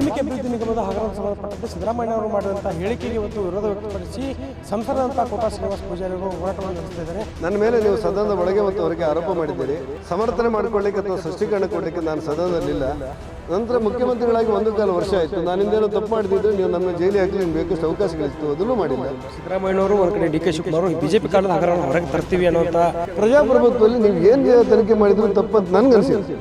ವಾಲ್ಮೀಕಿ ಅಭಿವೃದ್ಧಿ ನಿಗಮದ ಹಗರಣ ಸಂಬಂಧಪಟ್ಟಂತೆ ಸಿದ್ದರಾಮಯ್ಯ ಅವರು ಮಾಡಿದಂಥ ಹೇಳಿಕೆಗೆ ಇವತ್ತು ವಿರೋಧ ವ್ಯಕ್ತಪಡಿಸಿ ಸಂಸದರಂತಹ ಕೋಟಾ ಶ್ರೀನಿವಾಸ ಪೂಜಾರಿ ಅವರು ಹೋರಾಟವನ್ನು ನಡೆಸ್ತಿದ್ದಾರೆ ನನ್ನ ಮೇಲೆ ನೀವು ಸದನದ ಒಳಗೆ ಮತ್ತು ಅವರಿಗೆ ಆರೋಪ ಮಾಡಿದ್ದೀರಿ. ಸಮರ್ಥನೆ ಮಾಡ್ಕೊಳ್ಳಿಕ್ಕೆ ಅಥವಾ ಸೃಷ್ಟೀಕರಣ ಕೊಡಲಿಕ್ಕೆ ನಾನು ಸದನದಲ್ಲಿಲ್ಲ. ನಂತರ ಮುಖ್ಯಮಂತ್ರಿಗಳಾಗಿ ಒಂದು ಕಾಲ ವರ್ಷ ಆಯಿತು. ನಾನಿಂದೇನೋ ತಪ್ಪು ಮಾಡಿದ್ದು ನೀವು ನನ್ನ ಜೈಲಿ ಹಾಕಿ ನಿಮ್ಗೆ ಬೇಕಷ್ಟು ಅವಕಾಶಗಳಿತ್ತು ಅದನ್ನು ಮಾಡಿಲ್ಲ. ಸಿದ್ದರಾಮಯ್ಯನವರು ಒಂದು ಕಡೆ ಡಿ ಕೆ ಶಿವಕುಮಾರ್ ಬಿಜೆಪಿ ಕಾಲದ ಹಗರಣ ಹೊರಗೆ ತರ್ತೀವಿ ಅನ್ನೋಂಥ ಪ್ರಜಾಪ್ರಭುತ್ವದಲ್ಲಿ ನೀವು ಏನು ತನಿಖೆ ಮಾಡಿದ್ರು ತಪ್ಪಂತ ನನ್ಗೆ ಅನಿಸಿದೆ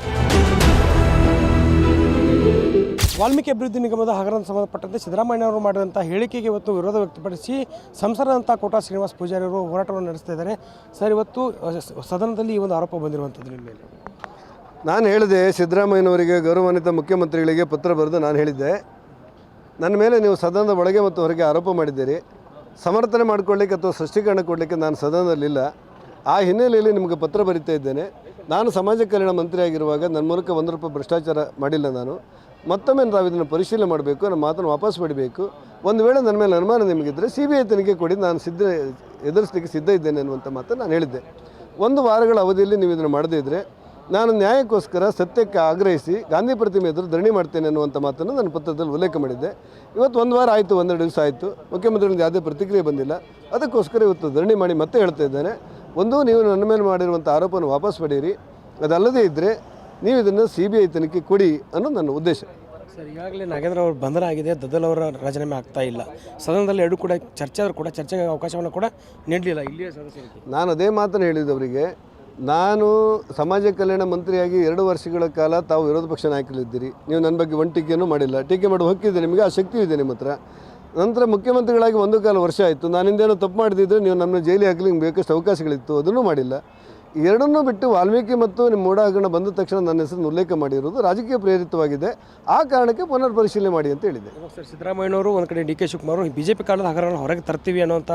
ವಾಲ್ಮೀಕಿ ಅಭಿವೃದ್ಧಿ ನಿಗಮದ ಹಗರಣ ಸಂಬಂಧಪಟ್ಟಂತೆ ಸಿದ್ದರಾಮಯ್ಯ ಅವರು ಮಾಡಿದಂಥ ಹೇಳಿಕೆಗೆ ಇವತ್ತು ವಿರೋಧ ವ್ಯಕ್ತಪಡಿಸಿ ಸಂಸದರಂತ ಕೋಟಾ ಶ್ರೀನಿವಾಸ ಪೂಜಾರಿ ಅವರು ಹೋರಾಟವನ್ನು ನಡೆಸ್ತಾ ಇದ್ದಾರೆ. ಸರ್, ಇವತ್ತು ಸದನದಲ್ಲಿ ಈ ಒಂದು ಆರೋಪ ಬಂದಿರುವಂಥದ್ದು ನಿಮ್ಮ ಮೇಲೆ ನಾನು ಹೇಳಿದೆ, ಸಿದ್ದರಾಮಯ್ಯನವರಿಗೆ ಗೌರವಾನ್ವಿತ ಮುಖ್ಯಮಂತ್ರಿಗಳಿಗೆ ಪತ್ರ ಬರೆದು ನಾನು ಹೇಳಿದ್ದೆ. ನನ್ನ ಮೇಲೆ ನೀವು ಸದನದ ಒಳಗೆ ಮತ್ತು ಹೊರಗೆ ಆರೋಪ ಮಾಡಿದ್ದೀರಿ. ಸಮರ್ಥನೆ ಮಾಡಿಕೊಳ್ಳಿಕ್ಕೆ ಅಥವಾ ಸೃಷ್ಟೀಕರಣ ಕೊಡಲಿಕ್ಕೆ ನಾನು ಸದನದಲ್ಲಿಲ್ಲ. ಆ ಹಿನ್ನೆಲೆಯಲ್ಲಿ ನಿಮಗೆ ಪತ್ರ ಬರಿತಾ ಇದ್ದೇನೆ. ನಾನು ಸಮಾಜ ಕಲ್ಯಾಣ ಮಂತ್ರಿಯಾಗಿರುವಾಗ ನನ್ನ ಮೂಲಕ ಒಂದು ರೂಪಾಯಿ ಭ್ರಷ್ಟಾಚಾರ ಮಾಡಿಲ್ಲ ನಾನು. ಮತ್ತೊಮ್ಮೆ ನಾವು ಇದನ್ನು ಪರಿಶೀಲನೆ ಮಾಡಬೇಕು ನಮ್ಮ ಮಾತನ್ನು ವಾಪಸ್ ಪಡಿಬೇಕು. ಒಂದು ವೇಳೆ ನನ್ನ ಮೇಲೆ ಅನುಮಾನ ನಿಮಗಿದ್ದರೆ ಸಿ ಬಿ ಐ ತನಿಖೆ ಕೊಡಿ, ನಾನು ಸಿದ್ಧ, ಎದುರಿಸಲಿಕ್ಕೆ ಸಿದ್ಧ ಇದ್ದೇನೆ ಅನ್ನುವಂಥ ಮಾತನ್ನು ನಾನು ಹೇಳಿದ್ದೆ. ಒಂದು ವಾರಗಳ ಅವಧಿಯಲ್ಲಿ ನೀವು ಇದನ್ನು ಮಾಡದೇ ಇದ್ದರೆ ನಾನು ನ್ಯಾಯಕ್ಕೋಸ್ಕರ ಸತ್ಯಕ್ಕೆ ಆಗ್ರಹಿಸಿ ಗಾಂಧಿ ಪ್ರತಿಮೆ ಎದುರು ಧರಣಿ ಮಾಡ್ತೇನೆ ಅನ್ನುವಂಥ ಮಾತನ್ನು ನನ್ನ ಪತ್ರದಲ್ಲಿ ಉಲ್ಲೇಖ ಮಾಡಿದ್ದೆ. ಇವತ್ತು ಒಂದು ವಾರ ಆಯಿತು, ಒಂದೆರಡು ದಿವಸ ಆಯಿತು. ಮುಖ್ಯಮಂತ್ರಿಗಳಿಂದ ಯಾವುದೇ ಪ್ರತಿಕ್ರಿಯೆ ಬಂದಿಲ್ಲ. ಅದಕ್ಕೋಸ್ಕರ ಇವತ್ತು ಧರಣಿ ಮಾಡಿ ಮತ್ತೆ ಹೇಳ್ತಾ ಇದ್ದೇನೆ. ಒಂದು, ನೀವು ನನ್ನ ಮೇಲೆ ಮಾಡಿರುವಂಥ ಆರೋಪವನ್ನು ವಾಪಸ್ ಪಡೆಯಿರಿ. ಅದಲ್ಲದೇ ಇದ್ದರೆ ನೀವು ಇದನ್ನು ಸಿ ಬಿ ಐ ತನಿಖೆ ಕೊಡಿ ಅನ್ನೋದು ನನ್ನ ಉದ್ದೇಶ. ಸರ್ ಈಗಾಗಲೇ ನಾಗೇಂದ್ರ ಅವರು ಬಂಧನ ಆಗಿದೆ ದದ್ದಲ್ ಅವರ ರಾಜೀನಾಮೆ ಆಗ್ತಾ ಇಲ್ಲ. ಸದನದಲ್ಲಿ ಎರಡು ಕೂಡ ಚರ್ಚೆ ಆದರೂ ಕೂಡ ಚರ್ಚೆಗೆ ಅವಕಾಶವನ್ನು ಕೂಡ ನೀಡಲಿಲ್ಲ ಇಲ್ಲಿಯೇ ಸದಸ್ಯರಿಗೆ. ನಾನು ಅದೇ ಮಾತನ್ನು ಹೇಳಿದವರಿಗೆ ನಾನು ಸಮಾಜ ಕಲ್ಯಾಣ ಮಂತ್ರಿಯಾಗಿ ಎರಡು ವರ್ಷಗಳ ಕಾಲ ತಾವು ವಿರೋಧ ಪಕ್ಷ ನಾಯಕರಿದ್ದೀರಿ ನೀವು ನನ್ನ ಬಗ್ಗೆ ಒಂದು ಟೀಕೆಯನ್ನು ಮಾಡಿಲ್ಲ. ಟೀಕೆ ಮಾಡುವ ಹಕ್ಕಿದೆ ನಿಮಗೆ ಆ ಶಕ್ತಿ ಇದೆ ನಿಮ್ಮ ಹತ್ರ. ನಂತರ ಮುಖ್ಯಮಂತ್ರಿಗಳಾಗಿ ಒಂದು ಕಾಲ ವರ್ಷ ಆಯಿತು. ನಾನಿಂದೇನೋ ತಪ್ಪು ಮಾಡಿದ್ದಿದ್ರೆ ನೀವು ನನ್ನ ಜೈಲಿಗೆ ಹಾಕಲಿಕ್ಕೆ ಬೇಕಷ್ಟು ಅವಕಾಶಗಳಿತ್ತು ಅದನ್ನು ಮಾಡಿಲ್ಲ. ಎರಡನ್ನೂ ಬಿಟ್ಟು ವಾಲ್ಮೀಕಿ ಮತ್ತು ನಿಮ್ಮ ಮೂಡ ಹಗರಣ ಬಂದ ತಕ್ಷಣ ನನ್ನ ಹೆಸರನ್ನು ಉಲ್ಲೇಖ ಮಾಡಿರುವುದು ರಾಜಕೀಯ ಪ್ರೇರಿತವಾಗಿದೆ. ಆ ಕಾರಣಕ್ಕೆ ಪುನರ್ ಪರಿಶೀಲನೆ ಮಾಡಿ ಅಂತ ಹೇಳಿದೆ. ಸರ್ ಸಿದ್ದರಾಮಯ್ಯನವರು ಒಂದು ಕಡೆ ಡಿ ಕೆ ಶಿವಕುಮಾರ್ ಬಿಜೆಪಿ ಕಾಲದ ಹಗರಣ ಹೊರಗೆ ತರ್ತೀವಿ ಅನ್ನೋಂಥ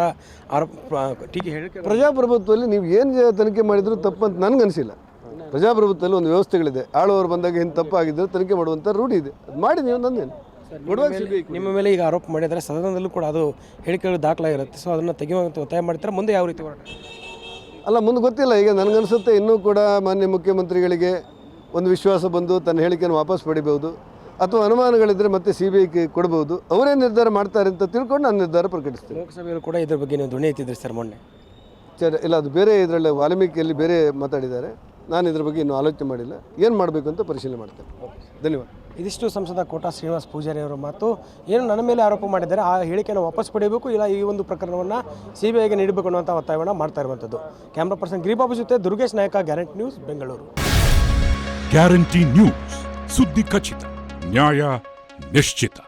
ಆರೋಪ ಟೀಕೆ ಹೇಳಿ ಪ್ರಜಾಪ್ರಭುತ್ವದಲ್ಲಿ ನೀವು ಏನು ತನಿಖೆ ಮಾಡಿದರೂ ತಪ್ಪಂತ ನನಗನ್ಸಿಲ್ಲ ಪ್ರಜಾಪ್ರಭುತ್ವದಲ್ಲಿ ಒಂದು ವ್ಯವಸ್ಥೆಗಳಿದೆ. ಆಳುವವರು ಬಂದಾಗ ಏನು ತಪ್ಪಾಗಿದ್ದರೆ ತನಿಖೆ ಮಾಡುವಂಥ ರೂಢಿ ಇದೆ. ಅದು ಮಾಡಿ ನೀವು ನಂದೇನು? ನಿಮ್ಮ ಮೇಲೆ ಈಗ ಆರೋಪ ಮಾಡಿದರೆ ಸದನದಲ್ಲೂ ಕೂಡ ಅದು ಹೇಳಿಕೆಗಳು ದಾಖಲಾಗಿರುತ್ತೆ. ಸೊ ಅದನ್ನು ತೆಗೆಯುವಂತ ಒತ್ತಾಯ ಮಾಡ್ತಾರೆ? ಮುಂದೆ ಯಾವ ರೀತಿ ಹೋರಾಟ? ಅಲ್ಲ ಮುಂದೆ ಗೊತ್ತಿಲ್ಲ ಈಗ ನನಗನ್ಸುತ್ತೆ ಇನ್ನೂ ಕೂಡ ಮಾನ್ಯ ಮುಖ್ಯಮಂತ್ರಿಗಳಿಗೆ ಒಂದು ವಿಶ್ವಾಸ ಬಂದು ತನ್ನ ಹೇಳಿಕೆಯನ್ನು ವಾಪಸ್ ಪಡಿಬಹುದು ಅಥವಾ ಅನುಮಾನಗಳಿದ್ದರೆ ಮತ್ತೆ ಸಿ ಬಿ ಐಗೆ ಕೊಡಬಹುದು. ಅವರೇ ನಿರ್ಧಾರ ಮಾಡ್ತಾರೆ ಅಂತ ತಿಳ್ಕೊಂಡು ನಾನು ನಿರ್ಧಾರ ಪ್ರಕಟಿಸ್ತೇನೆ. ಲೋಕಸಭೆಯಲ್ಲಿ ಕೂಡ ಇದ್ರ ಬಗ್ಗೆ ನೀವು ಧ್ವನಿ ಎತ್ತಿದ್ರಿ ಸರ್ ಮೊನ್ನೆ. ಸರ್ ಇಲ್ಲ ಅದು ಬೇರೆ ಇದರಲ್ಲಿ ವಾಲ್ಮೀಕಿಯಲ್ಲಿ ಬೇರೆ ಮಾತಾಡಿದ್ದಾರೆ. ನಾನು ಇದ್ರ ಬಗ್ಗೆ ಇನ್ನೂ ಆಲೋಚನೆ ಮಾಡಿಲ್ಲ. ಏನು ಮಾಡಬೇಕು ಅಂತ ಪರಿಶೀಲನೆ ಮಾಡ್ತೇನೆ. ಧನ್ಯವಾದ. ಇದಿಷ್ಟು ಸಂಸದ ಕೋಟಾ ಶ್ರೀನಿವಾಸ ಪೂಜಾರಿ ಅವರ ಮಾತು. ಏನು ನನ್ನ ಮೇಲೆ ಆರೋಪ ಮಾಡಿದ್ದಾರೆ, ಆ ಹೇಳಿಕೆಯನ್ನು ವಾಪಸ್ ಪಡೆಯಬೇಕು, ಇಲ್ಲ ಈ ಒಂದು ಪ್ರಕರಣವನ್ನು ಸಿ ಬಿ ಐಗೆ ನೀಡಬೇಕು ಅನ್ನುವಂಥ ಒತ್ತಾಯವನ್ನು ಮಾಡ್ತಾ ಇರುವಂಥದ್ದು ಕ್ಯಾಮ್ರಾ ಪರ್ಸನ್ ಗಿರಿಬಾಬು ಜೊತೆ Durgesh Nayaka guarantee news Bengaluru guarantee news ಸುದ್ದಿ ಖಚಿತ, ನ್ಯಾಯ ನಿಶ್ಚಿತ.